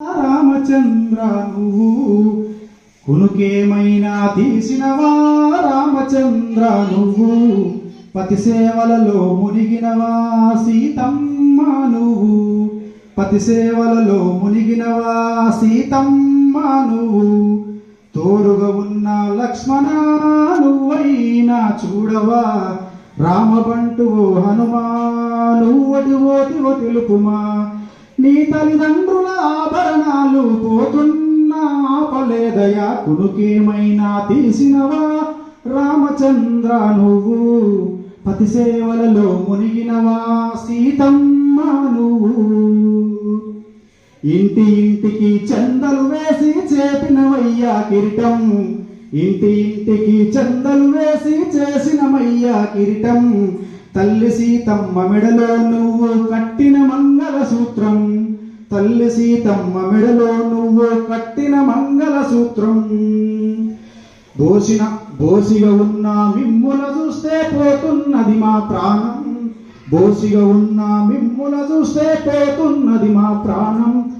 రామచంద్ర నువ్వు కునుకేమైనా తీసినవా? రామచంద్ర నువ్వు పతి సేవలలో మునిగినవా? సీతమ్మ నువ్వు పతి సేవలలో మునిగినవా? సీతమ్మ నువ్వు తోడుగా ఉన్న లక్ష్మణ నువ్వైనా చూడవా? రామబంటువు హనుమా నువ్వటివో తివో తెలుపుమా? నీ తల్లిదండ్రుల ఆభరణాలు పోతున్నా ఆపలేదయా కునుకేమైనా తీసినవా? రామచంద్ర నువ్వు పతి సేవలలో మునిగినవా? సీతమ్మ నువ్వు ఇంటి ఇంటికి చందలు వేసి చేపినవయ్యా కిరీటం. ఇంటి ఇంటికి చందలు వేసి చేసినమయ్యా కిరీటం. తల్లి సీతమ్మ మెడలో నువ్వు కట్టిన మంగళ సూత్రం తల్లి సీతమ్మ మెడలో నువ్వు కట్టిన మంగళ సూత్రం బోసిన బోసిగా ఉన్న మిమ్ముల చూస్తే పోతున్నది మా ప్రాణం. బోసిగా ఉన్న మిమ్ముల చూస్తే పోతున్నది మా ప్రాణం.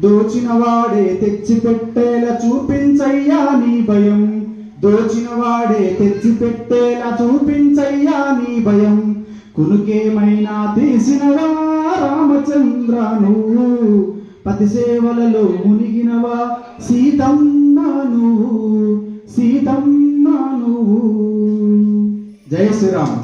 దోచిన వాడే తెచ్చి పెట్టేలా చూపించయ్యా నీ భయం. దోచిన వాడే తెచ్చి పెట్టేలా చూపించయ్యా నీ భయం. కునుకేమైనా తీసినవా రామచంద్ర నువ్వు పతి సేవలలో మునిగినవా సీతమ్మ నువ్వు సీతమ్మ నువ్వు జయ శ్రీరామ్.